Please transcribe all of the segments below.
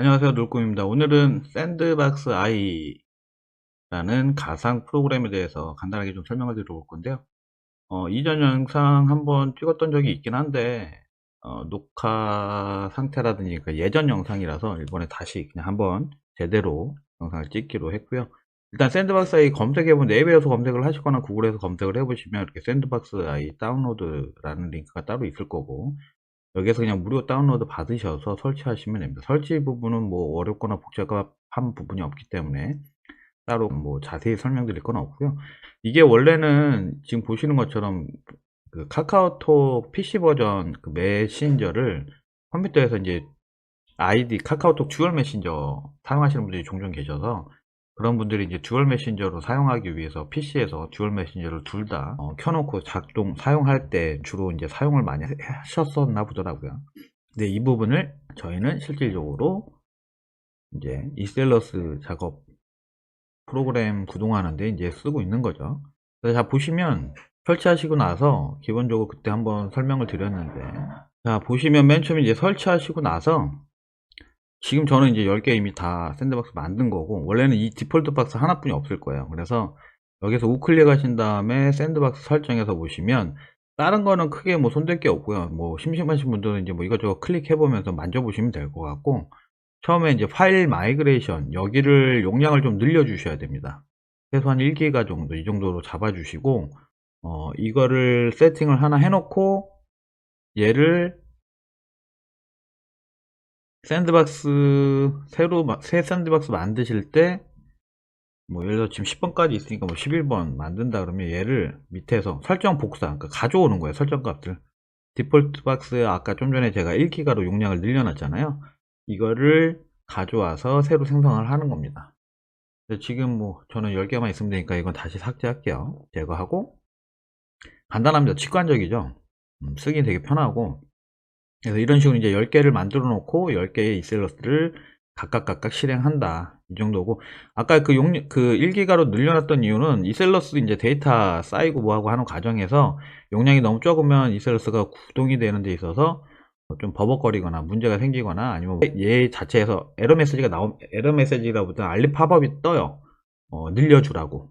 안녕하세요. 놀꿈입니다. 오늘은 샌드박스 아이라는 가상 프로그램에 대해서 간단하게 좀 설명을 드려볼 건데요. 어, 이전 영상 한번 찍었던 적이 있긴 한데 어, 녹화 상태라든지 그러니까 예전 영상이라서 이번에 다시 그냥 한번 제대로 영상을 찍기로 했고요. 일단 샌드박스 아이 검색해보면 네이버에서 검색을 하시거나 구글에서 검색을 해보시면 이렇게 샌드박스 아이 다운로드라는 링크가 따로 있을 거고 여기에서 그냥 무료 다운로드 받으셔서 설치하시면 됩니다. 설치 부분은 뭐 어렵거나 복잡한 부분이 없기 때문에 따로 뭐 자세히 설명드릴 건 없고요. 이게 원래는 지금 보시는 것처럼 그 카카오톡 PC 버전 그 메신저를 컴퓨터에서 이제 아이디 카카오톡 듀얼 메신저 사용하시는 분들이 종종 계셔서 그런 분들이 이제 듀얼 메신저로 사용하기 위해서 PC에서 듀얼 메신저를 둘다 어, 켜놓고 작동 사용할 때 주로 이제 사용을 많이 하셨었나 보더라고요. 근데 이 부분을 저희는 실질적으로 이제 이셀러스 작업 프로그램 구동하는데 이제 쓰고 있는 거죠. 그래서 자 보시면 설치하시고 나서 기본적으로 그때 한번 설명을 드렸는데 자 보시면 맨 처음에 이제 설치하시고 나서 지금 저는 이제 10개 이미 다 샌드박스 만든 거고 원래는 이 디폴트 박스 하나뿐이 없을 거예요. 그래서 여기서 우클릭 하신 다음에 샌드박스 설정에서 보시면 다른 거는 크게 뭐 손댈 게 없고요. 뭐 심심하신 분들은 이제 뭐 이것저것 클릭해 보면서 만져보시면 될 것 같고 처음에 이제 파일 마이그레이션 여기를 용량을 좀 늘려 주셔야 됩니다. 최소한 1기가 정도 이 정도로 잡아 주시고 어 이거를 세팅을 하나 해 놓고 얘를 샌드박스 새로 새 샌드박스 만드실 때 뭐 예를 들어 지금 10번까지 있으니까 뭐 11번 만든다 그러면 얘를 밑에서 설정 복사 그러니까 가져오는 거예요 설정 값들 디폴트 박스 아까 좀 전에 제가 1기가로 용량을 늘려놨잖아요. 이거를 가져와서 새로 생성을 하는 겁니다. 지금 뭐 저는 10개만 있으면 되니까 이건 다시 삭제할게요. 제거하고. 간단합니다. 직관적이죠? 음, 쓰기 되게 편하고 그래서 이런 식으로 이제 10개를 만들어 놓고 10개의 이셀러스를 각각 각각 실행한다. 이 정도고 아까 그 용, 그 1기가로 늘려놨던 이유는 이셀러스 이제 데이터 쌓이고 뭐하고 하는 과정에서 용량이 너무 적으면 이셀러스가 구동이 되는 데 있어서 좀 버벅거리거나 문제가 생기거나 아니면 얘 자체에서 에러 메시지가 나오 에러 메시지라보다 알림 팝업이 떠요. 어, 늘려주라고.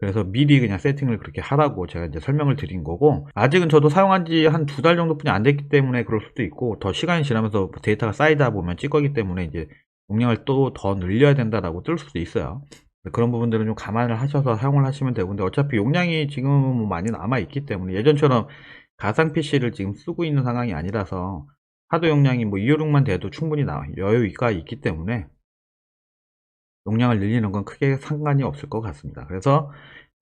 그래서 미리 그냥 세팅을 그렇게 하라고 제가 이제 설명을 드린 거고 아직은 저도 사용한 지 한 두 달 정도뿐이 안 됐기 때문에 그럴 수도 있고 더 시간이 지나면서 데이터가 쌓이다 보면 찌꺼기 때문에 이제 용량을 또 더 늘려야 된다라고 뜰 수도 있어요. 그런 부분들은 좀 감안을 하셔서 사용을 하시면 되고 근데 어차피 용량이 지금은 뭐 많이 남아 있기 때문에 예전처럼 가상 PC를 지금 쓰고 있는 상황이 아니라서 하도 용량이 뭐 256만 돼도 충분히 나 여유가 있기 때문에 용량을 늘리는 건 크게 상관이 없을 것 같습니다. 그래서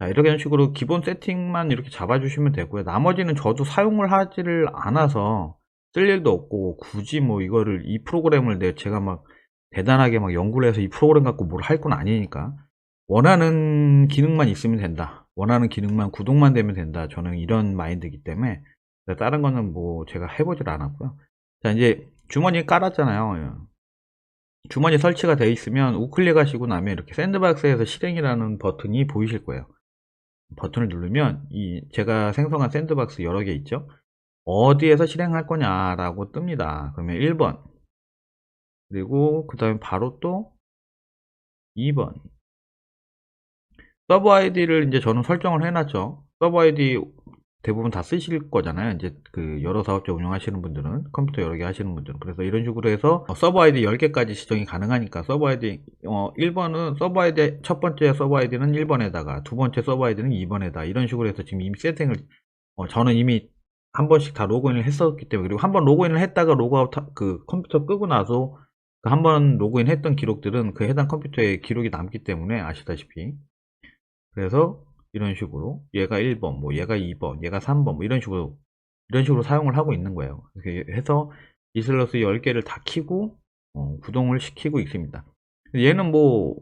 이런 식으로 기본 세팅만 이렇게 잡아주시면 되고요. 나머지는 저도 사용을 하지를 않아서 쓸 일도 없고 굳이 뭐 이거를 이 프로그램을 내 제가 막 대단하게 막 연구를 해서 이 프로그램 갖고 뭘 할 건 아니니까 원하는 기능만 있으면 된다. 원하는 기능만 구동만 되면 된다. 저는 이런 마인드이기 때문에 다른 거는 뭐 제가 해보질 않았고요. 자 이제 주머니 깔았잖아요. 주머니 설치가 되어 있으면 우클릭 하시고 나면 이렇게 샌드박스에서 실행이라는 버튼이 보이실 거예요. 버튼을 누르면 이 제가 생성한 샌드박스 여러 개 있죠. 어디에서 실행할 거냐라고 뜹니다. 그러면 1번 그리고 그 다음에 바로 또 2번 서버 아이디를 이제 저는 설정을 해놨죠. 서버 아이디 대부분 다 쓰실 거잖아요. 이제 그 여러 사업자 운영하시는 분들은 컴퓨터 여러 개 하시는 분들은. 그래서 이런 식으로 해서 서버 아이디 10개까지 지정이 가능하니까 서버 아이디 어 1번은 서버 아이디 첫 번째 서버 아이디는 1번에다가 두 번째 서버 아이디는 2번에다. 이런 식으로 해서 지금 이미 세팅을 어 저는 이미 한 번씩 다 로그인을 했었기 때문에 그리고 한 번 로그인을 했다가 로그아웃 그 컴퓨터 끄고 나서 그 한 번 로그인 했던 기록들은 그 해당 컴퓨터에 기록이 남기 때문에 아시다시피. 그래서 이런 식으로 얘가 1번, 뭐 얘가 2번, 얘가 3번 뭐 이런 식으로 이런 식으로 사용을 하고 있는 거예요. 이렇게 해서 이슬러스 10개를 다 키고 어, 구동을 시키고 있습니다. 얘는 뭐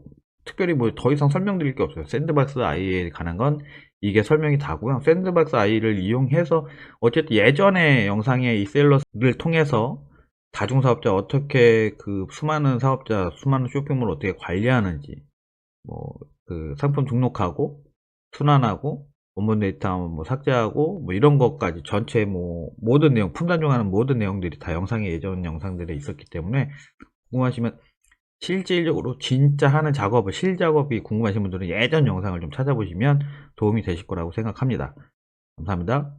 특별히 뭐 더 이상 설명드릴 게 없어요. 샌드박스 아이에 관한 건 이게 설명이 다고요. 샌드박스 아이를 이용해서 어쨌든 예전에 영상에 이 셀러스를 통해서 다중사업자 어떻게 그 수많은 사업자 수많은 쇼핑몰을 어떻게 관리하는지 뭐 그 상품 등록하고 순환하고 원본 데이터 뭐 삭제하고 뭐 이런 것까지 전체 뭐 모든 내용 품단중하는 모든 내용들이 다 영상의 예전 영상들에 있었기 때문에 궁금하시면 실질적으로 진짜 하는 작업을 실작업이 궁금하신 분들은 예전 영상을 좀 찾아보시면 도움이 되실 거라고 생각합니다. 감사합니다.